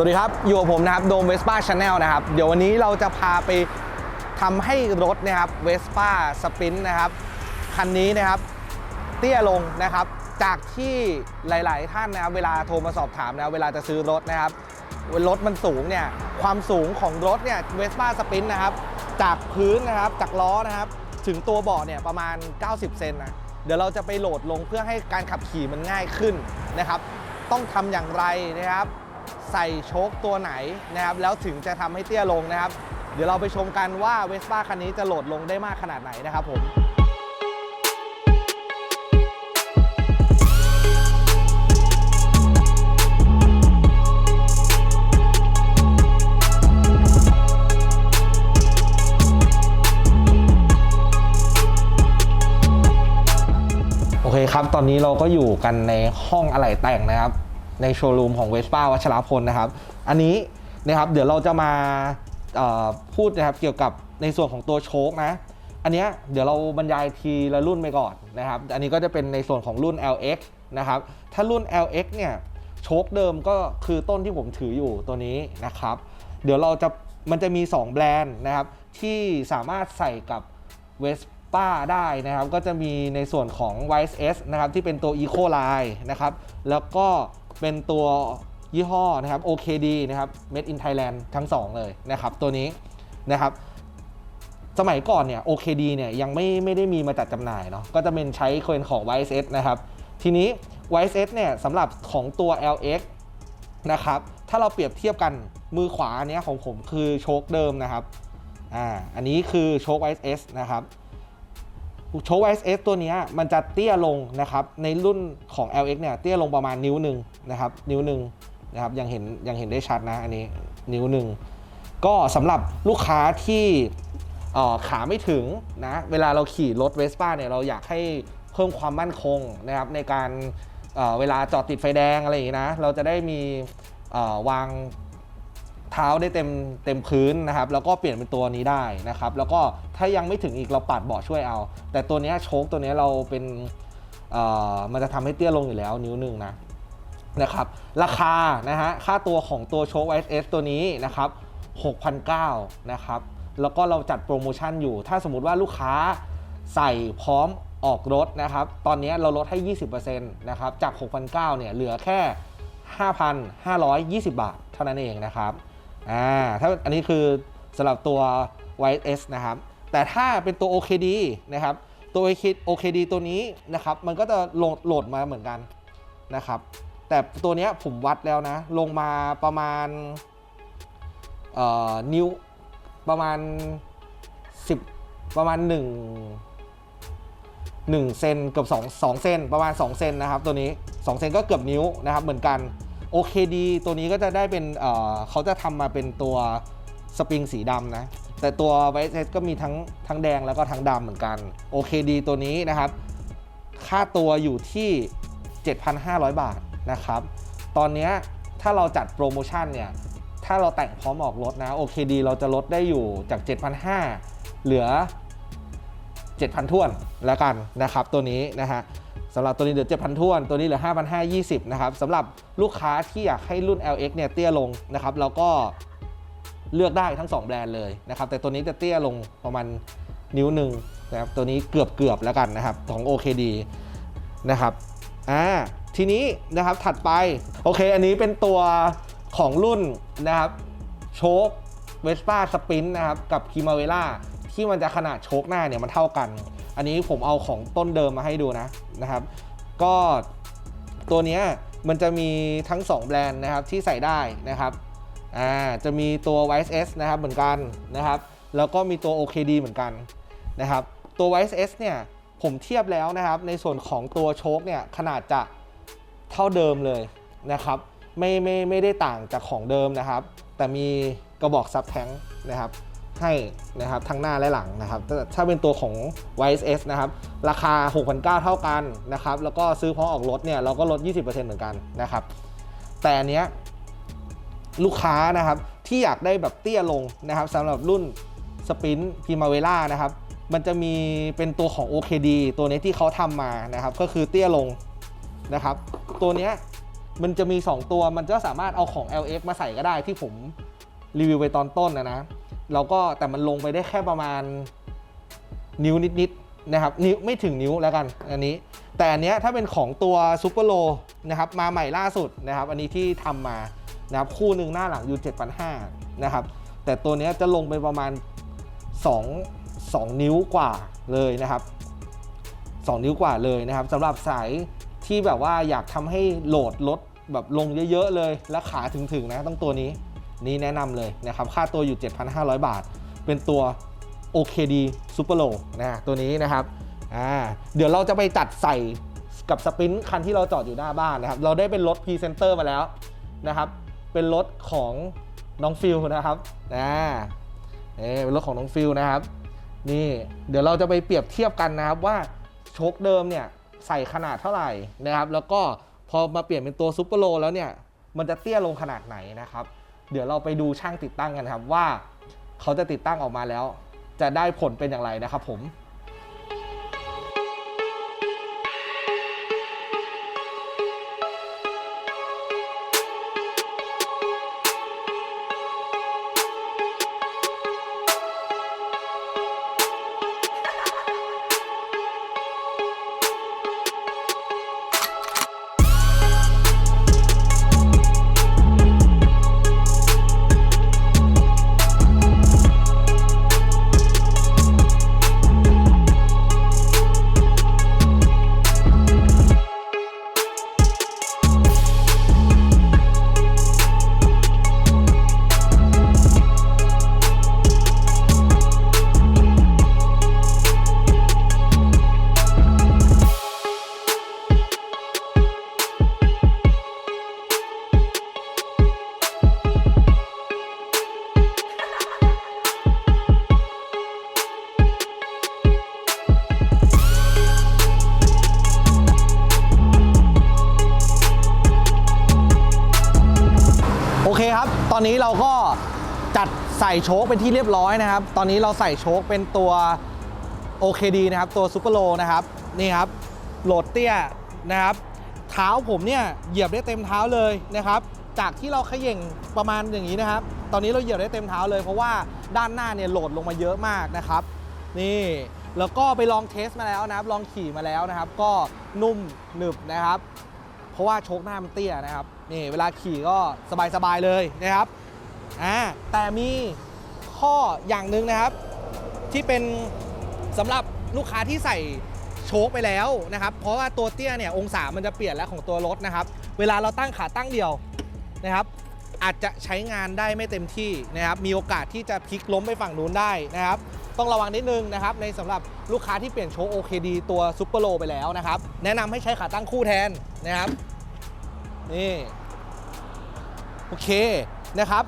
สวัสดีครับ อยู่กับผมนะครับโดมเวสป้าชาแนลนะครับ เดี๋ยววันนี้เราจะพาไปทำให้รถนะครับเวสป้าสปินนะครับ คันนี้นะครับ เตี้ยลงนะครับ จากที่หลาย ๆ ท่านนะครับ เวลาโทรมาสอบถามนะเวลาจะซื้อรถนะครับ รถมันสูงเนี่ย ความสูงของรถเนี่ยเวสป้าสปินนะครับ จากพื้นนะครับ จากล้อนะครับ ถึงตัวเบาะเนี่ยประมาณ 90 เซนนะ เดี๋ยวเราจะไปโหลดลงเพื่อให้การขับขี่มันง่ายขึ้นนะครับ ต้องทำอย่างไรนะครับ ใส่โชคตัวไหนนะครับแล้วถึงจะทำให้เตี้ยลงนะครับ เดี๋ยวเราไปชมกันว่าเวสป้าคันนี้จะโหลดลงได้มากขนาดไหนนะครับผมโอเคครับ ตอนนี้เราก็อยู่กันในห้องอะไหล่แต่งนะครับ ในโชว์รูมของเวสป้าวัชรพลนะครับ อันนี้นะครับเดี๋ยวเราจะมาพูดนะครับเกี่ยวกับในส่วนของตัวโชคนะอันนี้เดี๋ยวเราบรรยายทีละรุ่นไปก่อนนะครับ อันนี้ก็จะเป็นในส่วนของรุ่น LX นะครับ ถ้ารุ่น LX เนี่ยโชคเดิมก็คือต้นที่ผมถืออยู่ตัวนี้นะครับ เดี๋ยวเราจะมันจะมี 2 แบรนด์นะครับ ที่สามารถใส่กับเวสป้าได้นะครับ ก็จะมีในส่วนของ YS นะครับที่เป็นตัว Eco Line นะครับ แล้วก็ เป็นตัวยี่ห้อนะครับ OKD นะครับ Made in Thailand ทั้ง 2 เลยนะครับ ตัวนี้นะครับ สมัยก่อนเนี่ย OKD เนี่ยยังไม่ไม่ได้มีมาจัดจำหน่ายเนาะก็จะเป็นใช้เควนของ YSS นะครับ ทีนี้ YSS เนี่ยสำหรับของตัว LX นะครับ ถ้าเราเปรียบเทียบกันมือขวาเนี้ยของผมคือโชคเดิมนะครับอ่าอันนี้คือโชค YSS นะครับ โชค YSS ตัวนี้มันจะเตี้ยลงนะครับในรุ่นของ LX เนี่ยเตี้ยลงประมาณนิ้วหนึ่งนะครับนิ้วหนึ่งนะครับยังเห็นยังเห็นได้ชัดนะอันนี้นิ้วหนึ่งก็สำหรับลูกค้าที่ขาไม่ถึงนะเวลาเราขี่รถเวสป้าเนี่ยเราอยากให้เพิ่มความมั่นคงนะครับในการเเวลาจอดติดไฟแดงอะไรอย่างงี้นะเราจะได้มีวาง เท้าได้เต็มเต็มพื้นนะครับ แล้วก็เปลี่ยนเป็นตัวนี้ได้นะครับ แล้วก็ถ้ายังไม่ถึงอีกเราปัดเบาะช่วยเอา แต่ตัวนี้โชคตัวนี้เราเป็นมันจะทำให้เตี้ยลงอยู่แล้วนิ้วหนึ่งนะนะครับ ราคานะฮะค่าตัวของตัวโชค YS ตัวนี้นะครับ6,900นะครับแล้วก็เราจัดโปรโมชั่นอยู่ ถ้าสมมติว่าลูกค้าใส่พร้อมออกรถนะครับ ตอนนี้เราลดให้ 20%นะครับ จาก 6,900เนี่ย เหลือแค่ 5,520 บาท เท่านั้นเองนะครับ อ่าถ้าอันนี้คือสำหรับตัว YS นะครับ แต่ถ้าเป็นตัว OKD นะครับ ตัว OKD ตัวนี้นะครับ มันก็จะโหลดโหลดมาเหมือนกันนะครับ แต่ตัวเนี้ยผมวัดแล้วนะ ลงมาประมาณนิ้วประมาณ 10 ประมาณ 1 1เซนเกือบ2 2เซนประมาณ 2 เซนนะครับ ตัวนี้ 2 เซนก็เกือบนิ้วนะครับเหมือนกัน OKD ตัวนี้ก็จะได้เป็นเเขาจะทำมาเป็นตัวสปริงสีดำนะ แต่ตัว YS ก็มีทั้งทั้งแดงแล้วก็ทั้งดำเหมือนกัน OKD ตัวนี้นะครับ ค่าตัวอยู่ที่ 7,500 บาทนะครับ ตอนนี้ถ้าเราจัดโปรโมชั่นเนี่ยถ้าเราแต่งพร้อมออกรถนะ OKD เราจะลดได้อยู่จาก 7,500 เหลือ 7,000ท้วนแล้วกันนะครับตัวนี้นะฮะ สำหรับตัวนี้เหลือ 7,000ท้วน ตัวนี้เหลือ 5,520 นะครับสำหรับลูกค้าที่อยากให้รุ่น LX เนี่ยเตี้ยลงนะครับแล้วก็เลือกได้ทั้ง 2 แบรนด์เลยนะครับ แต่ตัวนี้จะเตี้ยลงประมาณนิ้วหนึ่งนะครับตัวนี้เกือบเกือบๆแล้วกันนะครับของ OKD นะครับอ่าทีนี้นะครับถัดไปโอเค อันนี้เป็นตัวของรุ่นนะครับโชคเวสป้าสปินนะครับกับคิมาเวล่าที่มันจะขนาดโชคหน้าเนี่ยมันเท่ากัน อันนี้ผมเอาของต้นเดิมมาให้ดูนะนะครับ ก็ตัวนี้มันจะมีทั้ง 2 แบรนด์นะครับที่ใส่ได้นะครับอ่าจะมีตัว YSS นะครับเหมือนกันนะครับ แล้วก็มีตัว OKD เหมือนกันนะครับ ตัว YSS เนี่ยผมเทียบแล้วนะครับ ในส่วนของตัวโชคเนี่ยขนาดจะเท่าเดิมเลยนะครับไม่ไม่ไม่ได้ต่างจากของเดิมนะครับ แต่มีกระบอกซับแทงนะครับ ให้นะครับทั้งหน้าและหลังนะครับ ถ้าเป็นตัวของ YSS นะครับราคา 6,900 เท่ากันนะครับแล้วก็ซื้อพร้อมออกรถเนี่ยเราก็ลด 20%เหมือนกันนะครับแต่อันเนี้ยลูกค้านะครับที่อยากได้แบบเตี้ยลงนะครับสำหรับรุ่นสปินพิมาเวล่านะครับมันจะมีเป็นตัวของ OKD ตัวนี้ที่เขาทำมานะครับก็คือเตี้ยลงนะครับตัวเนี้ยมันจะมี 2 ตัวมันก็สามารถเอาของ LX มาใส่ก็ได้ที่ผมรีวิวไปตอนต้นนะนะ แล้วก็แต่มันลงไปได้แค่ประมาณนิ้วนิดๆนะครับนิ้วไม่ถึงนิ้วแล้วกันอันนี้ แต่อันเนี้ยถ้าเป็นของตัวซูเปอร์โลนะครับมาใหม่ล่าสุดนะครับ อันนี้ที่ทำมานะครับคู่หนึ่งหน้าหลังอยู่7,500นะครับแต่ตัวนี้จะลงไปประมาณ 2 2 นิ้วกว่าเลยนะครับ 2 นิ้วกว่าเลยนะครับสำหรับสายที่แบบว่าอยากทำให้โหลดลดแบบลงเยอะๆเลย และขาถึงๆนะต้องตัวนี้ นี่แนะนำเลยนะครับ ค่าตัวอยู่ 7,500 บาท เป็นตัว OKD Super Low นะตัวนี้นะครับอ่าเดี๋ยวเราจะไปจัดใส่กับสปรินท์คันที่เราจอดอยู่หน้าบ้านนะครับ เราได้เป็นรถพรีเซนเตอร์มาแล้วนะครับ เป็นรถของน้องฟิลนะครับอ่าเอ่เป็นรถของน้องฟิลนะครับ นี่เดี๋ยวเราจะไปเปรียบเทียบกันนะครับว่าโชคเดิมเนี่ยใส่ขนาดเท่าไหร่นะครับ แล้วก็พอมาเปลี่ยนเป็นตัวซูเปอร์โลแล้วเนี่ย มันจะเตี้ยลงขนาดไหนนะครับ เดี๋ยวเราไปดูช่างติดตั้งกันครับว่า เขาจะติดตั้งออกมาแล้ว จะได้ผลเป็นอย่างไรนะครับผม อนนี้เราก็จัดใส่โชคเป็นที่เรียบร้อยนะครับ ตอนนี้เราใส่โชคเป็นตัว OKD นะครับตัวซูเปอร์โลนะครับนี่ครับโหลดเตี้ยนะครับ เท้าผมเนี่ยเหยียบได้เต็มเท้าเลยนะครับ จากที่เราขย่งประมาณอย่างนี้นะครับ ตอนนี้เราเหยียบได้เต็มเท้าเลยเพราะว่าด้านหน้าเนี่ยโหลดลงมาเยอะมากนะครับ นี่แล้วก็ไปลองเทสมาแล้วนะครับ ลองขี่มาแล้วนะครับ ก็นุ่มหนึบนะครับ ราะว่าโชคหน้ามันเตี้ยนะครับนี่เวลาขี่ก็สบายๆเลยนะครับอ่าแต่มีข้ออย่างหนึ่งนะครับ ที่เป็นสำหรับลูกค้าที่ใส่โชคไปแล้วนะครับ เพราะว่าตัวเตี้ยเนี่ยองศามันจะเปลี่ยนแล้วของตัวรถนะครับ เวลาเราตั้งขาตั้งเดียวนะครับ อาจจะใช้งานได้ไม่เต็มที่นะครับ มีโอกาสที่จะพลิกล้มไปฝั่งนู้นได้นะครับ ต้องระวังนิดนึงนะครับในสำหรับลูกค้าที่เปลี่ยนโช้กโอเค OKD ตัวซุปเปอร์โลไปแล้วนะครับแนะนำให้ใช้ขาตั้งคู่แทนนะครับนี่โอเคนะครับ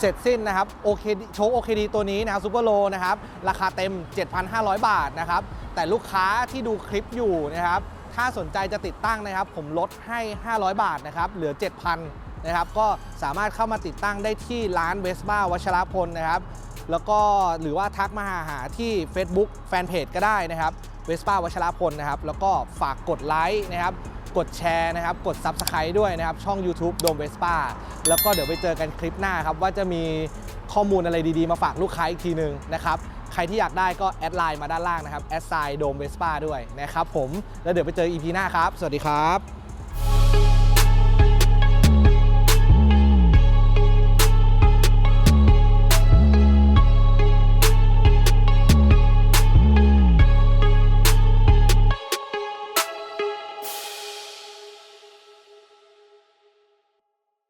เสร็จสิ้นนะครับโอเคโชคโอเคดีตัวนี้นะครับซูเปอร์โลนะครับราคาเต็ม 7,500 บาทนะครับแต่ลูกค้าที่ดูคลิปอยู่นะครับถ้าสนใจจะติดตั้งนะครับ ผมลดให้ 500 บาทนะครับเหลือ 7,000นะครับก็สามารถเข้ามาติดตั้งได้ที่ร้านเวสบ้าวัชรพลนะครับ แล้วก็หรือว่าทักมาหาหาที่ Facebook Fanpage ก็ได้นะครับเวสป้าวัชรพลนะครับ แล้วก็ฝากกดไลค์นะครับ กดแชร์นะครับ กด Subscribe ด้วยนะครับ ช่อง YouTube โดมเวสป้าแล้วก็เดี๋ยวไปเจอกันคลิปหน้าครับ ว่าจะมีข้อมูลอะไรดีๆ มาฝากลูกค้าอีกทีหนึ่งนะครับ ใครที่อยากได้ก็แอดไลน์มาด้านล่างนะครับแอดไซน์โดมเวสป้าด้วยนะครับผมแล้วเดี๋ยวไปเจอ EP หน้าครับ สวัสดีครับ